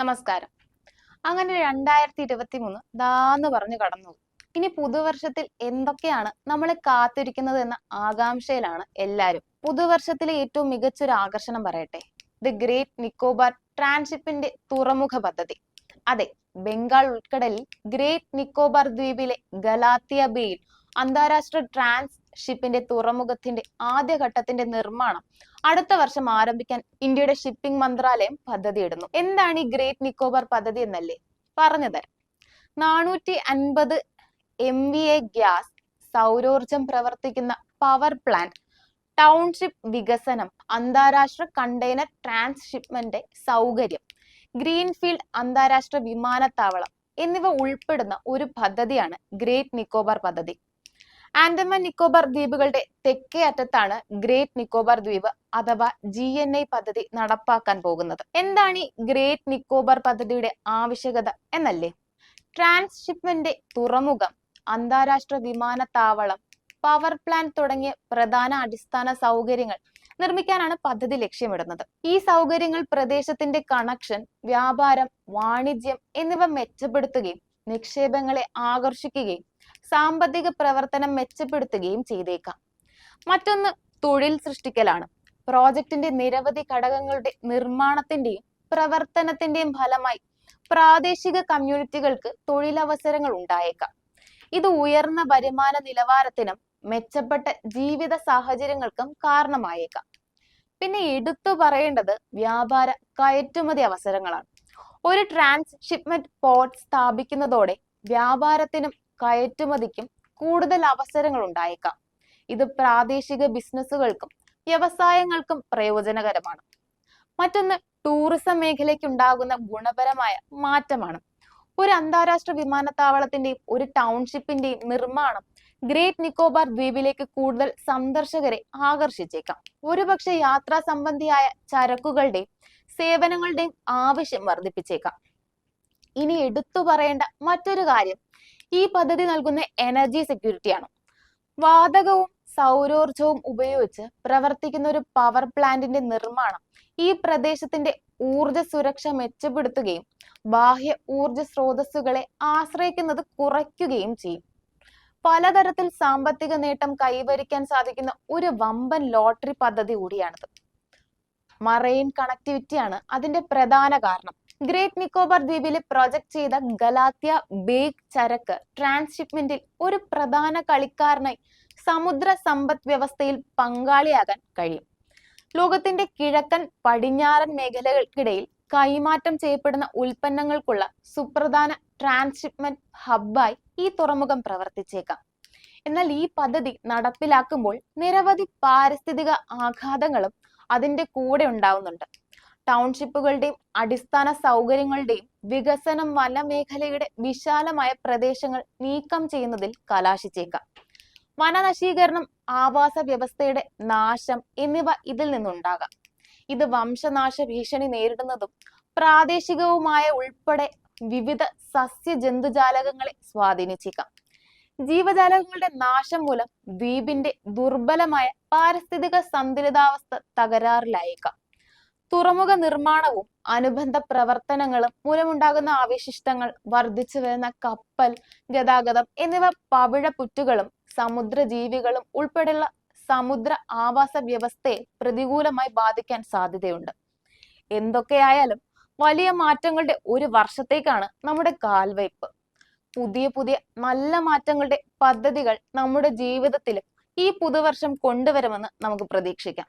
നമസ്കാരം. അങ്ങനെ രണ്ടായിരത്തി ഇരുപത്തി മൂന്ന് ദാന്ന് പറഞ്ഞു കടന്നു. ഇനി പുതുവർഷത്തിൽ എന്തൊക്കെയാണ് നമ്മളെ കാത്തിരിക്കുന്നത് എന്ന ആകാംക്ഷയിലാണ് എല്ലാവരും പുതുവർഷത്തിലെ ഏറ്റവും മികച്ചൊരു ആകർഷണം പറയട്ടെ. ദി ഗ്രേറ്റ് നിക്കോബാർ ട്രാൻഷിപ്പിന്റെ തുറമുഖ പദ്ധതി. അതെ ബംഗാൾ ഉൾക്കടലിൽ ഗ്രേറ്റ് നിക്കോബാർ ദ്വീപിലെ ഗലാത്തിയ ബേയിൽ അന്താരാഷ്ട്ര ട്രാൻസ് ഷിപ്പിന്റെ തുറമുഖത്തിന്റെ ആദ്യഘട്ടത്തിന്റെ നിർമ്മാണം അടുത്ത വർഷം ആരംഭിക്കാൻ ഇന്ത്യയുടെ ഷിപ്പിംഗ് മന്ത്രാലയം പദ്ധതിയിടുന്നു. എന്താണ് ഈ ഗ്രേറ്റ് നിക്കോബാർ പദ്ധതി എന്നല്ലേ? പറഞ്ഞു തരാം. നാനൂറ്റി അൻപത് എം വി എ ഗ്യാസ് സൗരോർജം പ്രവർത്തിക്കുന്ന പവർ പ്ലാന്റ് ടൗൺഷിപ്പ് വികസനം അന്താരാഷ്ട്ര കണ്ടെയ്നർ ട്രാൻസ്ഷിപ്മെന്റ് സൗകര്യം ഗ്രീൻഫീൽഡ് അന്താരാഷ്ട്ര വിമാനത്താവളം എന്നിവ ഉൾപ്പെടുന്ന ഒരു പദ്ധതിയാണ് ഗ്രേറ്റ് നിക്കോബാർ പദ്ധതി. ആൻഡമാൻ നിക്കോബാർ ദ്വീപുകളുടെ തെക്കേ അറ്റത്താണ് ഗ്രേറ്റ് നിക്കോബാർ ദ്വീപ് അഥവാ ജി എൻ ഐ പദ്ധതി നടപ്പാക്കാൻ പോകുന്നത്. എന്താണ് ഈ ഗ്രേറ്റ് നിക്കോബാർ പദ്ധതിയുടെ ആവശ്യകത എന്നല്ലേ? ട്രാൻസ്ഷിപ്മെന്റ് തുറമുഖം അന്താരാഷ്ട്ര വിമാനത്താവളം പവർ പ്ലാന്റ് തുടങ്ങിയ പ്രധാന അടിസ്ഥാന സൗകര്യങ്ങൾ നിർമ്മിക്കാനാണ് പദ്ധതി ലക്ഷ്യമിടുന്നത്. ഈ സൗകര്യങ്ങൾ പ്രദേശത്തിന്റെ കണക്ഷൻ വ്യാപാരം വാണിജ്യം എന്നിവ മെച്ചപ്പെടുത്തുകയും നിക്ഷേപങ്ങളെ ആകർഷിക്കുകയും സാമ്പത്തിക പ്രവർത്തനം മെച്ചപ്പെടുത്തുകയും ചെയ്തേക്കാം. മറ്റൊന്ന് തൊഴിൽ സൃഷ്ടിക്കലാണ്. പ്രോജക്റ്റിന്റെ നിരവധി ഘടകങ്ങളുടെ നിർമ്മാണത്തിന്റെയും പ്രവർത്തനത്തിന്റെയും ഫലമായി പ്രാദേശിക കമ്മ്യൂണിറ്റികൾക്ക് തൊഴിലവസരങ്ങൾ ഉണ്ടായേക്കാം. ഇത് ഉയർന്ന വരുമാന നിലവാരത്തിനും മെച്ചപ്പെട്ട ജീവിത സാഹചര്യങ്ങൾക്കും കാരണമായേക്കാം. പിന്നെ എടുത്തു പറയേണ്ടത് വ്യാപാര കയറ്റുമതി അവസരങ്ങളാണ്. ഒരു ട്രാൻസ്ഷിപ്മെന്റ് പോർട്ട് സ്ഥാപിക്കുന്നതോടെ വ്യാപാരത്തിനും കയറ്റുമതിക്കും കൂടുതൽ അവസരങ്ങൾ ഉണ്ടായേക്കാം ഇത് പ്രാദേശിക ബിസിനസ്സുകൾക്കും വ്യവസായങ്ങൾക്കും പ്രയോജനകരമാണ്. മറ്റൊന്ന് ടൂറിസം മേഖലയ്ക്ക് ഉണ്ടാകുന്ന ഗുണപരമായ മാറ്റമാണ്. ഒരു അന്താരാഷ്ട്ര വിമാനത്താവളത്തിന്റെയും ഒരു ടൗൺഷിപ്പിന്റെയും നിർമ്മാണം ഗ്രേറ്റ് നിക്കോബാർ ദ്വീപിലേക്ക് കൂടുതൽ സന്ദർശകരെ ആകർഷിച്ചേക്കാം. ഒരുപക്ഷെ യാത്രാ സംബന്ധിയായ ചരക്കുകളുടെയും സേവനങ്ങളുടെയും ആവശ്യം വർദ്ധിപ്പിച്ചേക്കാം. ഇനി എടുത്തു പറയേണ്ട മറ്റൊരു കാര്യം ഈ പദ്ധതി നൽകുന്ന എനർജി സെക്യൂരിറ്റി ആണ്. വാതകവും സൗരോർജവും ഉപയോഗിച്ച് പ്രവർത്തിക്കുന്ന ഒരു പവർ പ്ലാന്റിന്റെ നിർമ്മാണം ഈ പ്രദേശത്തിന്റെ ഊർജ സുരക്ഷ മെച്ചപ്പെടുത്തുകയും ബാഹ്യ ഊർജ സ്രോതസ്സുകളെ ആശ്രയിക്കുന്നത് കുറയ്ക്കുകയും ചെയ്യും. പലതരത്തിൽ സാമ്പത്തിക നേട്ടം കൈവരിക്കാൻ സാധിക്കുന്ന ഒരു വമ്പൻ ലോട്ടറി പദ്ധതി കൂടിയാണിത്. മറൈൻ കണക്ടിവിറ്റിയാണ് അതിന്റെ പ്രധാന കാരണം. ഗ്രേറ്റ് നിക്കോബാർ ദ്വീപിൽ പ്രൊജക്ട് ചെയ്ത ഗലാത്യ ബേഗ് ചരക്ക് ട്രാൻസ്ഷിപ്മെന്റിൽ ഒരു പ്രധാന കളിക്കാരനായി സമുദ്ര സമ്പദ് വ്യവസ്ഥയിൽ പങ്കാളിയാകാൻ കഴിയും. ലോകത്തിന്റെ കിഴക്കൻ പടിഞ്ഞാറൻ മേഖലകൾക്കിടയിൽ കൈമാറ്റം ചെയ്യപ്പെടുന്ന ഉൽപ്പന്നങ്ങൾക്കുള്ള സുപ്രധാന ട്രാൻസ്ഷിപ്മെന്റ് ഹബ്ബായി ഈ തുറമുഖം പ്രവർത്തിച്ചേക്കാം. എന്നാൽ ഈ പദ്ധതി നടപ്പിലാക്കുമ്പോൾ നിരവധി പാരിസ്ഥിതിക ആഘാതങ്ങളും അതിന്റെ കൂടെ ഉണ്ടാവുന്നുണ്ട്. ടൗൺഷിപ്പുകളുടെയും അടിസ്ഥാന സൗകര്യങ്ങളുടെയും വികസനം വനമേഖലയുടെ വിശാലമായ പ്രദേശങ്ങൾ നീക്കം ചെയ്യുന്നതിൽ കലാശിച്ചേക്കാം. വനനശീകരണം ആവാസ വ്യവസ്ഥയുടെ നാശം എന്നിവ ഇതിൽ നിന്നുണ്ടാകാം. ഇത് വംശനാശ ഭീഷണി നേരിടുന്നതും പ്രാദേശികവുമായ ഉൾപ്പെടെ വിവിധ സസ്യ ജന്തുജാലകങ്ങളെ സ്വാധീനിച്ചേക്കാം. ജീവജാലകങ്ങളുടെ നാശം മൂലം ദ്വീപിന്റെ ദുർബലമായ പാരിസ്ഥിതിക സന്തുലിതാവസ്ഥ തകരാറിലായേക്കാം. തുറമുഖ നിർമ്മാണവും അനുബന്ധ പ്രവർത്തനങ്ങളും മൂലമുണ്ടാകുന്ന അവശിഷ്ടങ്ങൾ വർദ്ധിച്ചു വരുന്ന കപ്പൽ ഗതാഗതം എന്നിവ പവിഴപ്പുറ്റുകളും സമുദ്രജീവികളും ഉൾപ്പെടെയുള്ള സമുദ്ര ആവാസ വ്യവസ്ഥയെ പ്രതികൂലമായി ബാധിക്കാൻ സാധ്യതയുണ്ട്. എന്തൊക്കെയായാലും വലിയ മാറ്റങ്ങളുടെ ഒരു വർഷത്തേക്കാണ് നമ്മുടെ കാൽവയ്പ്. പുതിയ പുതിയ നല്ല മാറ്റങ്ങളുടെ പദ്ധതികൾ നമ്മുടെ ജീവിതത്തിലും ഈ പുതുവർഷം കൊണ്ടുവരുമെന്ന് നമുക്ക് പ്രതീക്ഷിക്കാം.